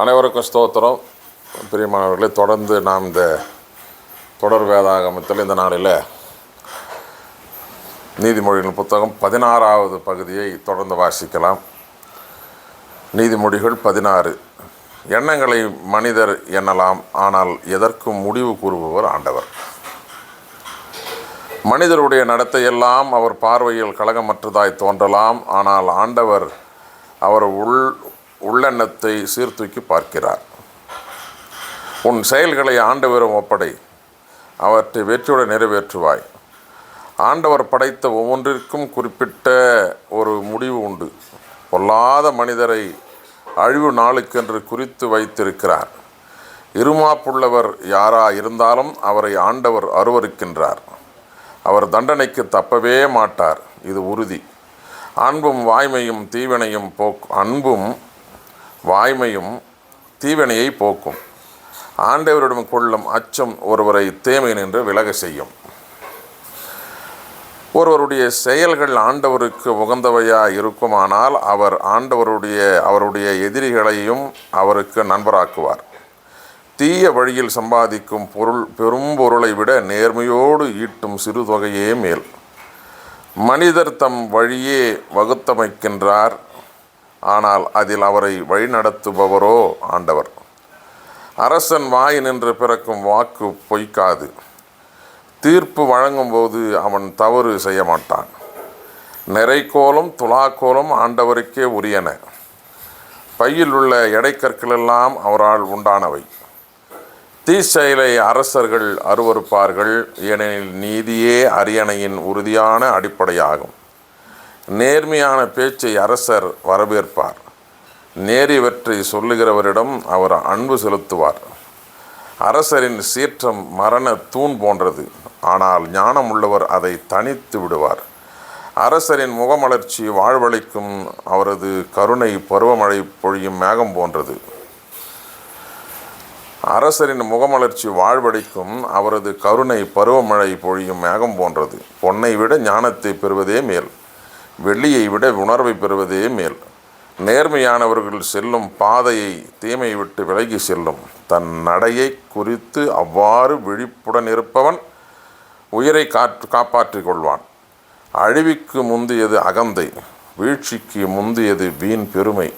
அனைவருக்கும் ஸ்தோத்திரம். பிரியமானவர்களே தொடர்ந்து நாம் இந்த தொடர் வேதாகமத்தில் இந்த நாளில் நீதிமொழிகள் புத்தகம் பதினாறாவது பகுதியை தொடர்ந்து வாசிக்கலாம். நீதிமொழிகள் பதினாறு. எண்ணங்களை மனிதர் எண்ணலாம் ஆனால் எதற்கும் முடிவு கூறுபவர் ஆண்டவர். மனிதருடைய நடத்தையெல்லாம் அவர் பார்வையில் கழகமற்றதாய் தோன்றலாம் ஆனால் ஆண்டவர் அவர் உள் உள்ளெண்ணத்தை சீர்தூக்கி பார்க்கிறார். உன் செயல்களை ஆண்டவரும் ஒப்படை. அவற்றை வெற்றியுடன் நிறைவேற்றுவாய். ஆண்டவர் படைத்த ஒவ்வொன்றிற்கும் குறிப்பிட்ட ஒரு முடிவு உண்டு. பொல்லாத மனிதரை அழிவு நாளுக்கென்று குறித்து வைத்திருக்கிறார். இருமாப்புள்ளவர் யாரா இருந்தாலும் அவரை ஆண்டவர் அருவருக்கின்றார். அவர் தண்டனைக்கு தப்பவே மாட்டார். இது உறுதி. அன்பும் வாய்மையும் தீவினையும் போக் அன்பும் வாய்மையும் தீவினையை போக்கும். ஆண்டவரிடம் கொள்ளும் அச்சம் ஒருவரை தேமை நின்று விலக செய்யும். ஒருவருடைய செயல்கள் ஆண்டவருக்கு உகந்தவையாக இருக்குமானால் அவர் ஆண்டவருடைய அவருடைய எதிரிகளையும் அவருக்கு நண்பராக்குவார். தீய வழியில் சம்பாதிக்கும் பொருள் பெரும் பொருளை விட நேர்மையோடு ஈட்டும் சிறு தொகையே மேல். மனிதர் தம் வழியே வகுத்தமைக்கின்றார். ஆனால் அதில் அவரை வழிநடத்துபவரோ ஆண்டவர். அரசன் வாய் நின்று பிறக்கும் வாக்கு பொய்க்காது. தீர்ப்பு வழங்கும்போது அவன் தவறு செய்ய மாட்டான் நிறைக்கோலும் துலாக்கோலும் ஆண்டவருக்கே உரியன. பையில் உள்ள எடைக்கற்களெல்லாம் அவரால் உண்டானவை. தீச்செயலை அரசர்கள் அருவருப்பார்கள். ஏனெனில் நீதியே அரியணையின் உறுதியான அடிப்படையாகும். நேர்மையான பேச்சை அரசர் வரவேற்பார். நேரியவற்றை சொல்லுகிறவரிடம் அவர் அன்பு செலுத்துவார். அரசரின் சீற்றம் மரண தூண் போன்றது. ஆனால் ஞானம் உள்ளவர் அதை தனித்து விடுவார். அரசரின் முகமலர்ச்சி வாழ்வளிக்கும் அவரது கருணை பருவமழை பொழியும் மேகம் போன்றது. அரசரின் முகமலர்ச்சி வாழ்வடிக்கும் அவரது கருணை பருவமழை பொழியும் மேகம் போன்றது. பொன்னை விட ஞானத்தை பெறுவதே மேல். வெள்ளியை விட உணர்வை பெறுவதே மேல். நேர்மையானவர்கள் செல்லும் பாதையை தீமையை விட்டு விலகி செல்லும். தன் நடையை குறித்து அவ்வாறு விழிப்புடன் இருப்பவன் உயிரை காற்று காப்பாற்றிக் கொள்வான். அழிவுக்கு முந்தியது அகந்தை வீழ்ச்சிக்கு முந்தியது வீண் பெருமை.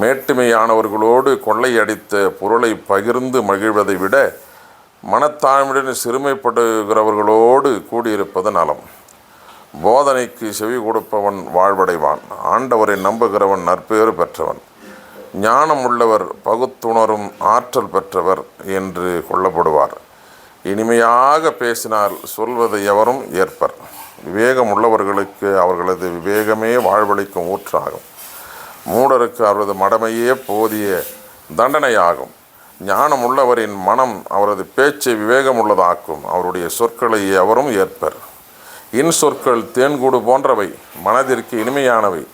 மேட்டுமையானவர்களோடு கொள்ளையடித்த பொருளை பகிர்ந்து மகிழ்வதை விட மனத்தாழ்மையுடன் சிறுமைப்படுகிறவர்களோடு கூடியிருப்பது நலம். போதனைக்கு செவி கொடுப்பவன் வாழ்வடைவான். ஆண்டவரை நம்புகிறவன் நற்பேறு பெற்றவன். ஞானம் உள்ளவர் பகுத்துணரும் ஆற்றல் பெற்றவர் என்று கொள்ளப்படுவார். இனிமையாக பேசினால் சொல்வதை எவரும் ஏற்பர். விவேகம் உள்ளவர்களுக்கு அவர்களது விவேகமே வாழ்வளிக்கும் ஊற்றாகும். மூடருக்கு அவரது மடமையே போதிய தண்டனையாகும். ஞானம் உள்ளவரின் மனம் அவரது பேச்சை விவேகமுள்ளதாக்கும். அவருடைய சொற்களை எவரும் ஏற்பர். இன் சொற்கள் தேன்கூடு போன்றவை மனதிற்கு இனிமையானவை.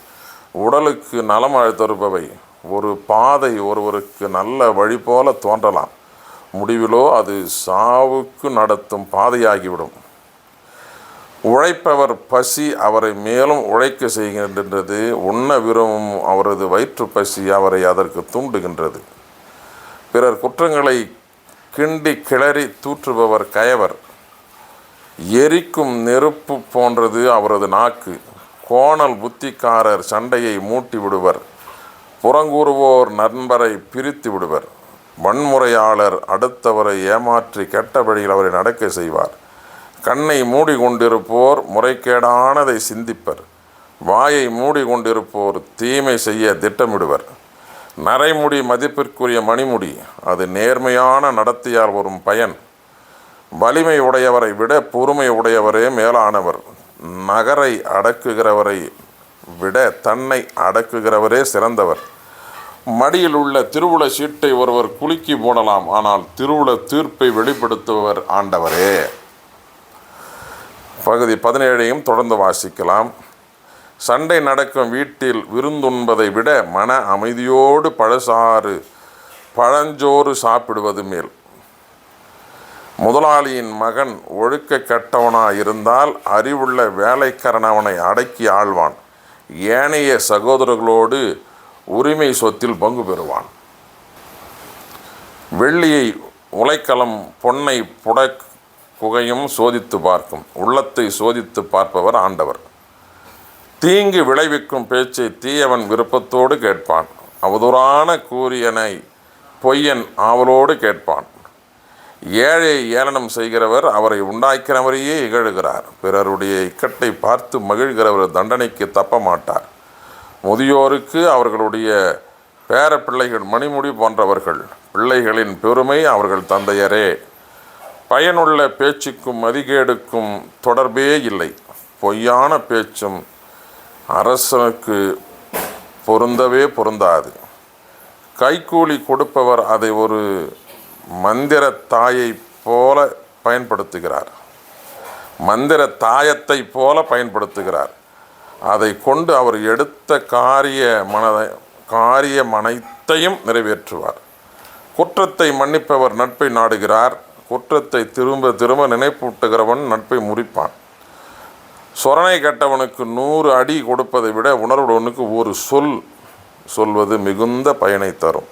உடலுக்கு நலம் தருபவை ஒரு பாதை ஒருவருக்கு நல்ல வழி போல தோன்றலாம். முடிவிலோ அது சாவுக்கு நடத்தும் பாதையாகிவிடும். உழைப்பவர் பசி அவரை மேலும் உழைக்க செய்கின்றது. உண்ண விரும்பும் அவரது வயிற்று பசி அவரை அதற்கு தூண்டுகின்றது. பிறர் குற்றங்களை கிண்டி கிளறி தூற்றுபவர் கயவர். எரிக்கும் நெருப்பு போன்றது அவரது நாக்கு. கோணல் புத்திக்காரர் சண்டையை மூட்டி விடுவர். புறங்கூறுவோர் நண்பரை பிரித்து விடுவர். வன்முறையாளர் அடுத்தவரை ஏமாற்றி கெட்ட வழியில் அவரை நடக்க செய்வார். கண்ணை மூடிக்கொண்டிருப்போர் முறைகேடானதை சிந்திப்பர். வாயை மூடிக்கொண்டிருப்போர் தீமை செய்ய திட்டமிடுவர். நரைமுடி மதிப்பிற்குரிய மணிமுடி அது நேர்மையான நடத்தியால் வரும் பயன். வலிமை உடையவரை விட பொறுமை உடையவரே மேலானவர். நகரை அடக்குகிறவரை விட தன்னை அடக்குகிறவரே சிறந்தவர். மடியில் உள்ள திருவுள சீட்டை ஒருவர் குலுக்கி போடலாம் ஆனால் திருவுள தீர்ப்பை வெளிப்படுத்துபவர் ஆண்டவரே. பகுதி பதினேழையும் தொடர்ந்து வாசிக்கலாம். சண்டை நடக்கும் வீட்டில் விருந்துண்பதை விட மன அமைதியோடு பழசாறு பழஞ்சோறு சாப்பிடுவது மேல். முதலாளியின் மகன் ஒழுக்க கெட்டவனாக இருந்தால் அறிவுள்ள வேலைக்காரன் அவனை அடக்கி ஆள்வான். ஏனைய சகோதரர்களோடு உரிமை சொத்தில் பங்கு பெறுவான். வெள்ளியை உலைக்களம் பொன்னை புட குகையும் சோதித்து பார்க்கும். உள்ளத்தை சோதித்து பார்ப்பவர் ஆண்டவர். தீங்கு விளைவிக்கும் பேச்சை தீயவன் விருப்பத்தோடு கேட்பான். அவதூறான கூறியனை பொய்யன் ஆவலோடு கேட்பான். ஏழை ஏளனம் செய்கிறவர் அவரை உண்டாக்கிறவரையே இகழுகிறார். பிறருடைய இக்கட்டை பார்த்து மகிழ்கிறவர் தண்டனைக்கு தப்ப மாட்டார் முதியோருக்கு அவர்களுடைய பேர பிள்ளைகள் மணிமுடி போன்றவர்கள் பிள்ளைகளின் பெருமை அவர்கள் தந்தையரே. பயனுள்ள பேச்சுக்கும் மதிகேடுக்கும் தொடர்பே இல்லை. பொய்யான பேச்சும் அரசனுக்கு பொருந்தவே பொருந்தாது. கைக்கூலி கொடுப்பவர் அதை ஒரு மந்திர தாயை போல பயன்படுத்துகிறார். மந்திர தாயத்தை போல பயன்படுத்துகிறார். அதை கொண்டு அவர் எடுத்த காரிய மனதை காரியம் அனைத்தையும் நிறைவேற்றுவார். குற்றத்தை மன்னிப்பவர் நட்பை நாடுகிறார். குற்றத்தை திரும்ப திரும்ப நினைப்பூட்டுகிறவன் நட்பை முறிப்பான். சொரணை கட்டவனுக்கு நூறு அடி கொடுப்பதை விட உணர்வுடனுக்கு ஒரு சொல் சொல்வது மிகுந்த பயனை தரும்.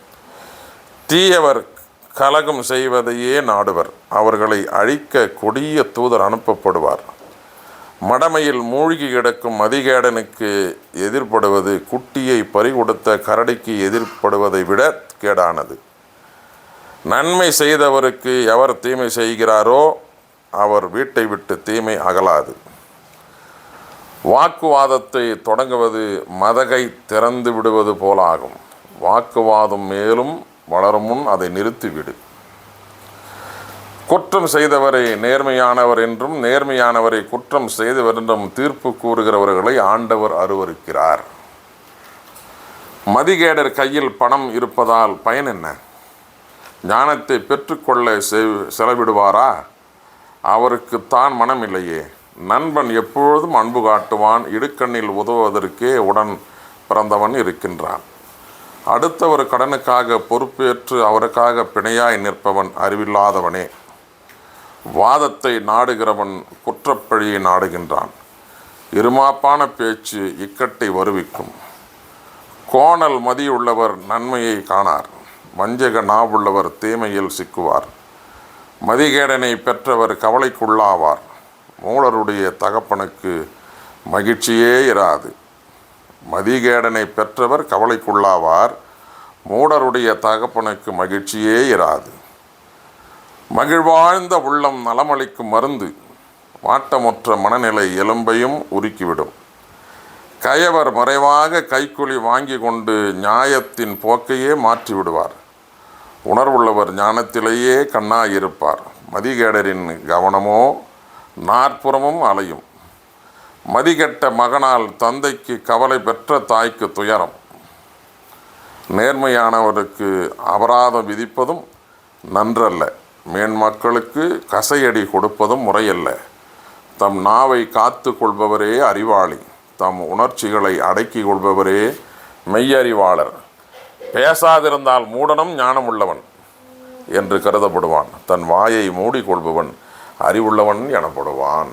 தீயவர் கலகம் செய்வதையே நாடுவர். அவர்களை அழிக்க கொடிய தூதர் அனுப்பப்படுவார். மடமையில் மூழ்கி கிடக்கும் மதிகேடனுக்கு எதிர்படுவது குட்டியை பறிகொடுத்த கரடிக்கு எதிர்ப்படுவதை விட கேடானது. நன்மை செய்தவருக்கு எவர் தீமை செய்கிறாரோ அவர் வீட்டை விட்டு தீமை அகலாது. வாக்குவாதத்தை தொடங்குவது மதகை திறந்து விடுவது போலாகும். வாக்குவாதம் மேலும் வளரும் முன் அதை நிறுத்திவிடு. குற்றம் செய்தவரை நேர்மையானவர் என்றும் நேர்மையானவரை குற்றம் செய்தவர் என்றும் தீர்ப்பு கூறுகிறவர்களை ஆண்டவர் அருவருக்கிறார். மதிகேடர் கையில் பணம் இருப்பதால் பயன் என்ன? ஞானத்தை பெற்றுக்கொள்ள செ- செலவிடுவாரா? அவருக்கு தான் மனம் இல்லையே நண்பன் எப்பொழுதும் அன்பு காட்டுவான் இடுக்கண்ணில் உதவுவதற்கே உடன் பிறந்தவன் இருக்கின்றான். அடுத்தவர் கடனுக்காக பொறுப்பேற்று அவருக்காக பிணையாய் நிற்பவன் அறிவில்லாதவனே. வாதத்தை நாடுகிறவன் குற்றப்பழியை நாடுகின்றான். இருமாப்பான பேச்சு இக்கட்டை வருவிக்கும். கோணல் மதியுள்ளவர் நன்மையை காணார். வஞ்சக நாவுள்ளவர் தீமையில் சிக்குவார். மதிகேடனை பெற்றவர் கவலைக்குள்ளாவார். மூலருடைய தகப்பனுக்கு மகிழ்ச்சியே இராது. மதிகேடனை பெற்றவர் கவலைக்குள்ளாவார். மூடருடைய தகப்பனுக்கு மகிழ்ச்சியே இராது. மகிழ்வாழ்ந்த உள்ளம் நலமளிக்கும் மருந்து வாட்டமுற்ற மனநிலை எலும்பையும் உருக்கிவிடும். கயவர் மறைவாக கைக்குழி வாங்கி கொண்டு நியாயத்தின் போக்கையே மாற்றி விடுவார் உணர்வுள்ளவர் ஞானத்திலேயே கண்ணாயிருப்பார். மதிகேடரின் கவனமோ நாற்புறமும் அலையும். மதிகெட்ட மகனால் தந்தைக்கு கவலை பெற்ற தாய்க்கு துயரம். நேர்மையானவருக்கு அபராதம் விதிப்பதும் நன்றல்ல. மேன்மக்களுக்கு கசையடி கொடுப்பதும் முறையல்ல. தம் நாவை காத்து கொள்பவரே அறிவாளி. தம் உணர்ச்சிகளை அடக்கி கொள்பவரே மெய்யறிவாளர். பேசாதிருந்தால் மூடனும் ஞானமுள்ளவன் என்று கருதப்படுவான். தன் வாயை மூடிக்கொள்பவன் அறிவுள்ளவன் எனப்படுவான்.